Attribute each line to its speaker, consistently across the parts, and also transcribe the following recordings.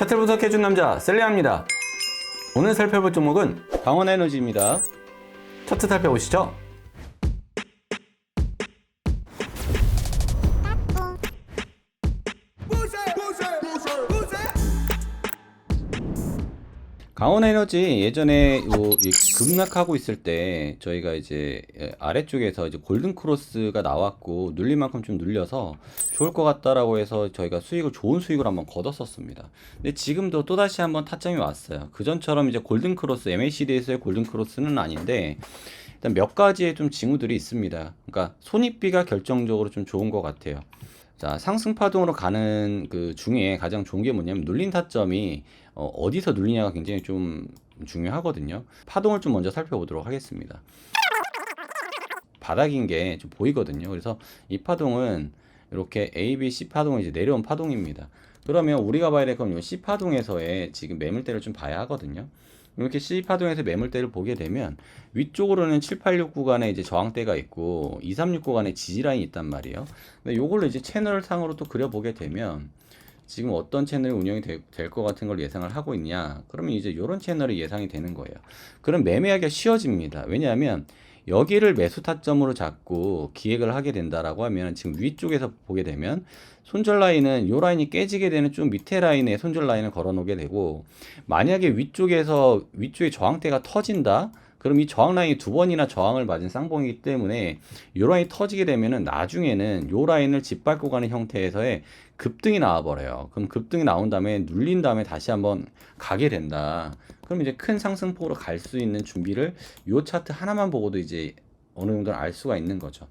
Speaker 1: 차트를 분석해준 남자 셀리아입니다. 오늘 살펴볼 종목은 강원에너지입니다. 차트 살펴보시죠. 강원에너지 예전에 요이 급락하고 있을 때 저희가 이제 예, 아래쪽에서 이제 골든 크로스가 나왔고 눌릴 만큼 좀 눌려서 좋을 것 같다라고 해서 저희가 수익을 좋은 수익을 한번 거뒀었습니다. 근데 지금도 또 다시 한번 타점이 왔어요. 그전처럼 이제 골든 크로스 MACD에서의 골든 크로스는 아닌데 일단 몇 가지의 좀 징후들이 있습니다. 그러니까 손익비가 결정적으로 좀 좋은 것 같아요. 자, 상승 파동으로 가는 그 중에 가장 좋은 게 뭐냐면 눌린 타점이 어, 디서 눌리냐가 굉장히 좀 중요하거든요. 파동을 좀 먼저 살펴보도록 하겠습니다. 바닥인 게 좀 보이거든요. 그래서 이 파동은 이렇게 A, B, C 파동이 이제 내려온 파동입니다. 그러면 우리가 봐야 될 건 이 C 파동에서의 지금 매물대를 좀 봐야 하거든요. 이렇게 C 파동에서 매물대를 보게 되면 위쪽으로는 786 구간에 이제 저항대가 있고 236 구간에 지지라인이 있단 말이에요. 근데 요걸로 이제 채널 상으로 또 그려보게 되면 지금 어떤 채널이 운영이 될 것 같은 걸 예상을 하고 있냐? 그러면 이제 이런 채널이 예상이 되는 거예요. 그럼 매매하기가 쉬워집니다. 왜냐하면 여기를 매수 타점으로 잡고 기획을 하게 된다라고 하면 지금 위쪽에서 보게 되면 손절 라인은 요 라인이 깨지게 되는 좀 밑에 라인에 손절 라인을 걸어 놓게 되고 만약에 위쪽에서 위쪽에 저항대가 터진다 그럼 이 저항 라인이 두 번이나 저항을 맞은 쌍봉이기 때문에 요 라인이 터지게 되면은 나중에는 요 라인을 짓밟고 가는 형태에서의 급등이 나와버려요. 그럼 급등이 나온 다음에 눌린 다음에 다시 한번 가게 된다. 그럼 이제 큰 상승폭으로 갈 수 있는 준비를 요 차트 하나만 보고도 이제 어느 정도 알 수가 있는 거죠.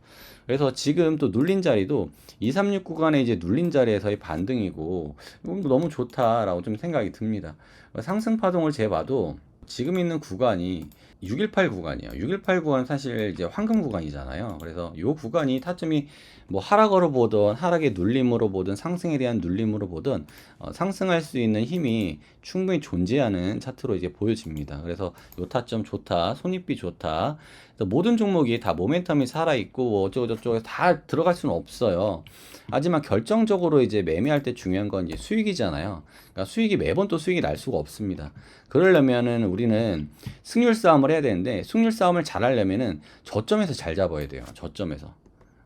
Speaker 1: 그래서 지금 또 눌린 자리도 236 구간에 이제 눌린 자리에서의 반등이고 너무 좋다라고 좀 생각이 듭니다. 상승 파동을 재봐도 지금 있는 구간이 618 구간이에요. 618 구간은 사실 이제 황금 구간이잖아요. 그래서 이 구간이 타점이 뭐 하락으로 보든 하락의 눌림으로 보든 상승에 대한 눌림으로 보든 어, 상승할 수 있는 힘이 충분히 존재하는 차트로 이제 보여집니다. 그래서 요 타점 좋다, 손익비 좋다. 모든 종목이 다 모멘텀이 살아 있고 뭐 어쩌고 저쩌고 다 들어갈 수는 없어요. 하지만 결정적으로 이제 매매할 때 중요한 건 이제 수익이잖아요. 그러니까 수익이 매번 또 수익이 날 수가 없습니다. 그러려면은 우리는 승률 싸움을 해야 되는데 승률 싸움을 잘 하려면은 저점에서 잘 잡아야 돼요. 저점에서.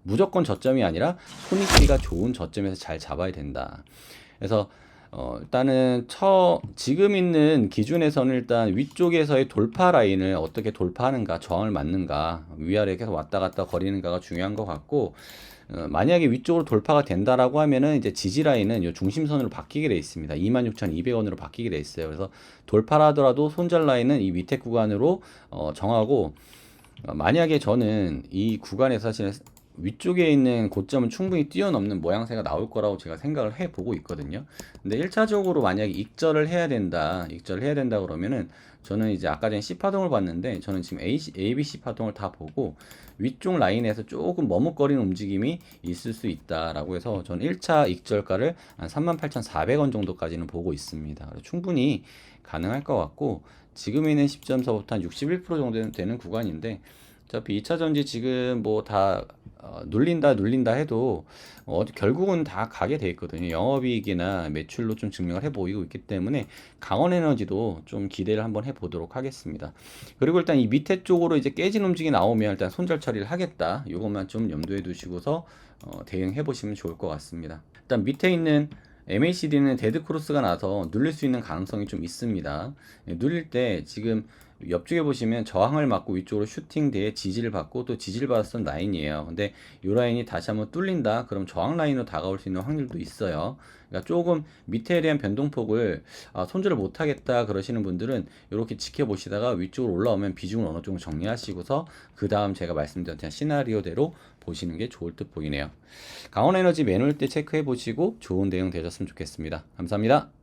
Speaker 1: 무조건 저점이 아니라 손익비가 좋은 저점에서 잘 잡아야 된다. 그래서 어, 일단은 처 지금 있는 기준에서는 일단 위쪽에서의 돌파 라인을 어떻게 돌파하는가, 저항을 맞는가, 위아래 계속 왔다 갔다 거리는가가 중요한 것 같고 어, 만약에 위쪽으로 돌파가 된다라고 하면은 이제 지지 라인은 요 중심선으로 바뀌게 돼 있습니다. 26,200원으로 바뀌게 돼 있어요. 그래서 돌파를 하더라도 손절 라인은 이 밑에 구간으로 어, 정하고 어, 만약에 저는 이 구간에서 사실 위쪽에 있는 고점은 충분히 뛰어넘는 모양새가 나올 거라고 제가 생각을 해 보고 있거든요. 근데 1차적으로 만약에 익절을 해야 된다, 익절을 해야 된다 그러면은 저는 이제 아까 전에 C 파동을 봤는데 저는 지금 A, A, B, C 파동을 다 보고 위쪽 라인에서 조금 머뭇거리는 움직임이 있을 수 있다라고 해서 저는 1차 익절가를 한 38,400원 정도까지는 보고 있습니다. 충분히 가능할 것 같고 지금 있는 시점서부터 한 61% 정도 되는 구간인데 어차피 2차 전지 지금 뭐다 어, 눌린다 눌린다 해도 어, 결국은 다 가게 돼 있거든요. 영업이익이나 매출로 좀 증명을 해 보이고 있기 때문에 강원에너지도 좀 기대를 한번 해 보도록 하겠습니다. 그리고 일단 이 밑에 쪽으로 이제 깨진 움직이 나오면 일단 손절 처리를 하겠다. 이것만 좀 염두에 두시고서 어, 대응해 보시면 좋을 것 같습니다. 일단 밑에 있는 MACD는 데드 크로스가 나서 눌릴 수 있는 가능성이 좀 있습니다. 예, 눌릴 때 지금 옆쪽에 보시면 저항을 맞고 위쪽으로 슈팅대에 지지를 받고 또 지지를 받았던 라인이에요. 근데 이 라인이 다시 한번 뚫린다. 그럼 저항 라인으로 다가올 수 있는 확률도 있어요. 그러니까 조금 밑에 대한 변동폭을 아, 손절을 못하겠다 그러시는 분들은 이렇게 지켜보시다가 위쪽으로 올라오면 비중을 어느 정도 정리하시고서 그 다음 제가 말씀드렸던 시나리오대로 보시는 게 좋을 듯 보이네요. 강원에너지 매누얼 때 체크해 보시고 좋은 대응 되셨으면 좋겠습니다. 감사합니다.